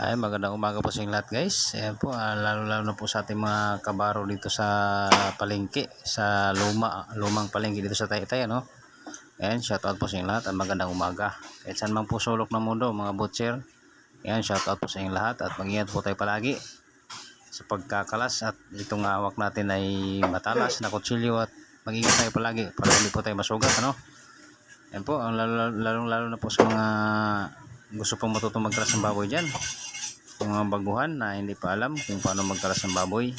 Ay, magandang umaga po sa inyong lahat guys. Ayan po, ah, lalo-lalo na po sa ating mga kabaro dito sa palengke, sa luma, lumang palengke dito sa Taytay, ano? Ayan, shout out po sa inyong lahat at magandang umaga. Kahit saan man po sulok ng mundo, mga butcher. Ayan, shout out po sa inyong lahat at mag-ingat po tayo palagi sa pagkakalas at itong hawak natin ay matalas na kutsilyo at mag-ingat tayo palagi para hindi po tayo masugat, ano? Ayan po, ang lalo, na po sa mga gusto pong matutong magkalas ng baboy dyan mga baguhan na hindi pa alam kung paano magkalas ng baboy.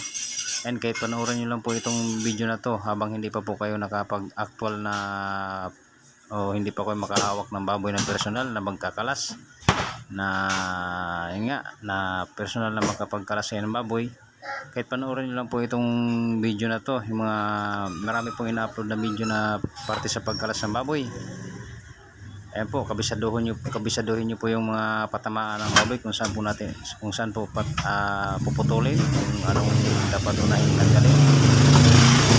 And kahit panoorin nyo lang po itong video na to habang hindi pa po kayo nakapag actual na o hindi pa kayo makahawak ng baboy ng personal na magkakalas na yun nga na personal na magkapagkalas kayo ng baboy kahit panoorin nyo lang po itong video na to yung mga marami pong ina-upload na video na parte sa pagkalas ng baboy Ayan po, kabisaduhin niyo kabisaduhin niyo po yung mga patamaan ng baboy kung saan po natin kung saan po pat, ah, puputulin kung anong dapat unahin tanggalin.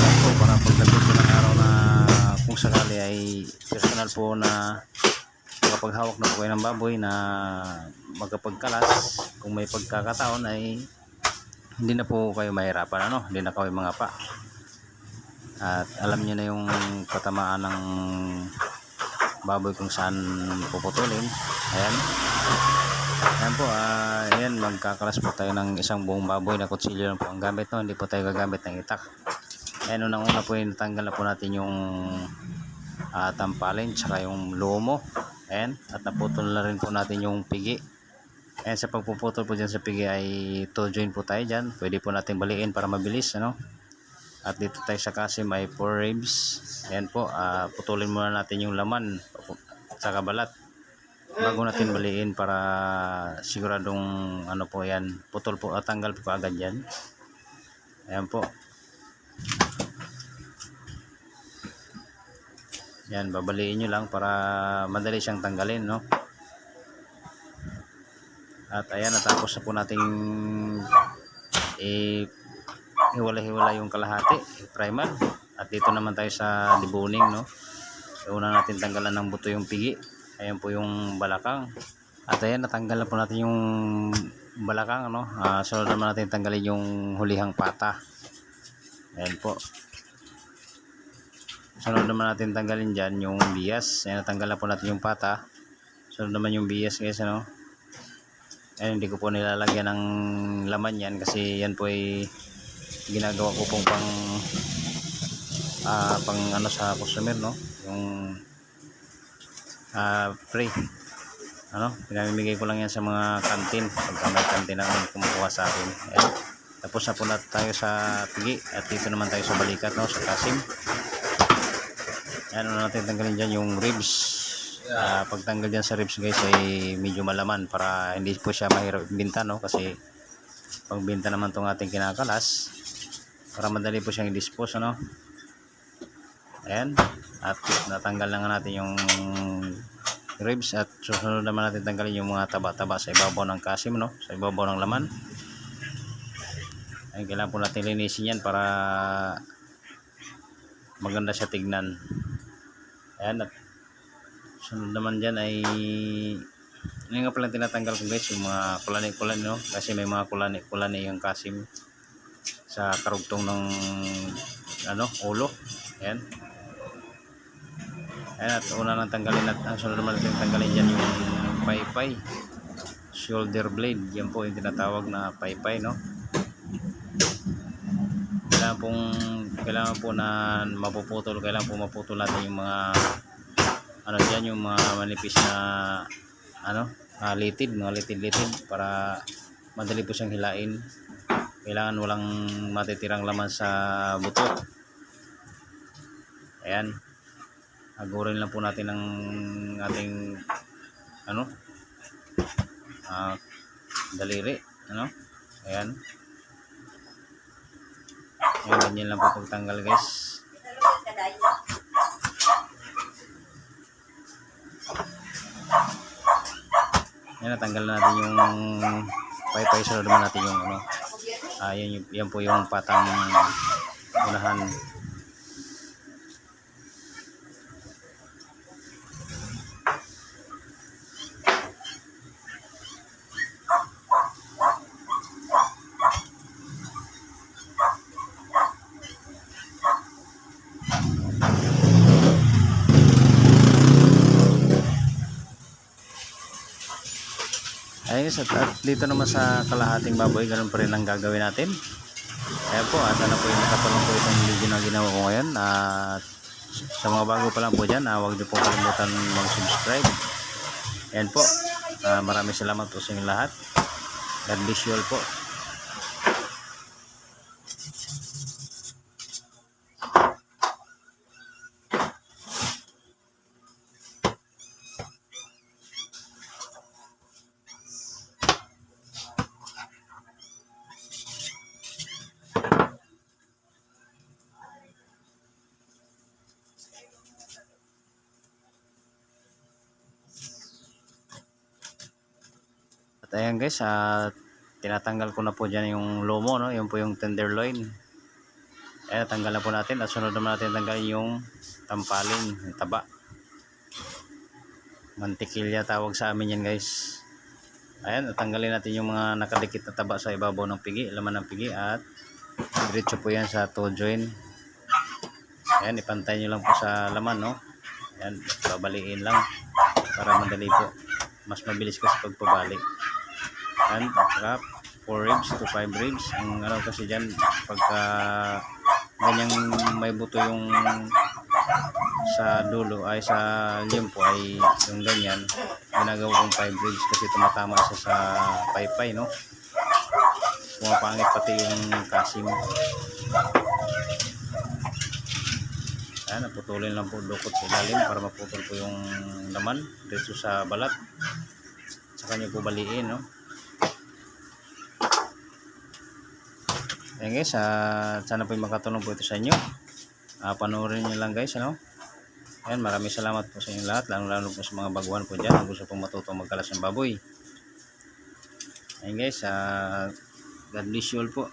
Ayan po, para pagdating po ng araw na kung sakali ay personal po na makapaghawak na po kayo ng baboy na magkapagkalas kung may pagkakataon ay hindi na po kayo mahirapan ano, hindi na kayo mga pa. At alam niyo na yung patamaan ng baboy kung saan puputulin. Ayan. Ayan po uh, ayan magkakalas po tayo ng isang buong baboy na kutsilyo lang po. Ang gamit no hindi po tayo gagamit ng itak. Ayan unang una po yung natanggal na po natin yung uh, tampalin tsaka yung lumo. Ayan at naputol na rin po natin yung pigi. Ayan sa pagpuputol po dyan sa pigi ay toe joint po tayo dyan. Pwede po natin baliin para mabilis ano at dito tayo sa kasim ay 4 ribs. Ayan po uh, putulin muna natin yung laman sa kabalat. Bago natin baliin para siguradong ano po yan putol po at tanggal po agad yan. Ayan po. Yan babaliin nyo lang para madali siyang tanggalin no? At ayan natapos na po nating i hiwala-hiwala yung kalahati primer at dito naman tayo sa debuning no? Una natin tanggalan ng buto yung pigi. Ayan po yung balakang. At ayan natanggal na po natin yung balakang no? Uh, sunod naman natin tanggalin yung hulihang pata. Ayan po. Sunod naman natin tanggalin dyan yung bias. Ayan natanggal na po natin yung pata. Sunod naman yung bias guys ano ayan hindi ko po nilalagyan ng laman yan kasi yan po ay ginagawa ko pong pang uh, pang ano sa customer no? Yung uh, free. Ano? Pinamimigay ko lang yan sa mga kantin pagka may kantin na kumukuha sa akin. Ayan. tapos na po na tayo sa pigi. At dito naman tayo sa balikat no? Sa kasim. Ano natin tanggalin dyan yung ribs. Uh, pagtanggal dyan sa ribs guys ay medyo malaman para hindi po siya mahirap binta no? Kasi pagbinta naman tong ating kinakalas. Para madali po siyang i-dispose ano? Ayan. At natanggal na nga natin yung ribs at susunod naman natin tanggalin yung mga taba-taba sa ibabaw ng kasim no? Sa ibabaw ng laman. Ay kailangan po natin linisin yan para maganda siya tignan. Ayan at sunod naman dyan ay ano nga pala tinatanggal ko guys yung mga kulani-kulani no? Kasi may mga kulani-kulani yung kasim sa karugtong ng ano ulo. Ayan. Ayan at una nang tanggalin at ang sunod naman natin tanggalin dyan yung paypay. Shoulder blade. Yan po yung tinatawag na paypay no? Kailangan pong kailangan po na mapuputol kailangan po maputol natin yung mga ano dyan yung mga manipis na ano uh, litid mga litid litid para madali po siyang hilain. Kailangan walang matitirang laman sa buto. Ayan. Agurin lang po natin ng ating ano uh, daliri ano ayan. Ayan ganyan lang po pagtanggal guys ayan natanggal natin yung pay-pay sunod naman natin yung ano. Uh, yan, yan po yung patang unahan Ayun guys, at, at dito naman sa kalahating baboy, ganun pa rin ang gagawin natin. Ayan po, at ano po yung nakatulong po itong video na ginawa ko ngayon. At sa mga bago pa lang po dyan, ah, huwag niyo po kalimutan mag-subscribe. Ayan po, ah, maraming salamat po sa inyong lahat. God bless you all po. Ayan guys, at tinatanggal ko na po dyan yung lomo, no? Yung po yung tenderloin. Ayan, tanggal na po natin. At sunod naman natin tanggalin yung tampaling, yung taba. Mantikilya tawag sa amin yan guys. Ayan, tanggalin natin yung mga nakadikit na taba sa ibabaw ng pigi, laman ng pigi at diretso po yan sa toe joint. Ayan, ipantay nyo lang po sa laman, no? Ayan, babaliin lang para madali po. Mas mabilis kasi pagpabalik. At saka 4 ribs to 5 ribs. Ang ano kasi dyan, pagka ganyang may buto yung sa dulo ay sa limpo ay yung ganyan ginagawa kong 5 ribs kasi tumatama siya sa paypay no? Pumapangit pati yung kasi mo Ayan, naputulin lang po dukot sa ilalim para maputol po yung laman dito sa balat. Saka nyo po baliin no Ayan guys, ah, sana po makatulong po ito sa inyo. Ah, panoorin nyo lang guys, ano? Ayan, maraming salamat po sa inyo lahat, lalo-lalo po sa mga baguhan po dyan na gusto pong matuto magkalas ng baboy. Ayan guys, ah, God bless you all po.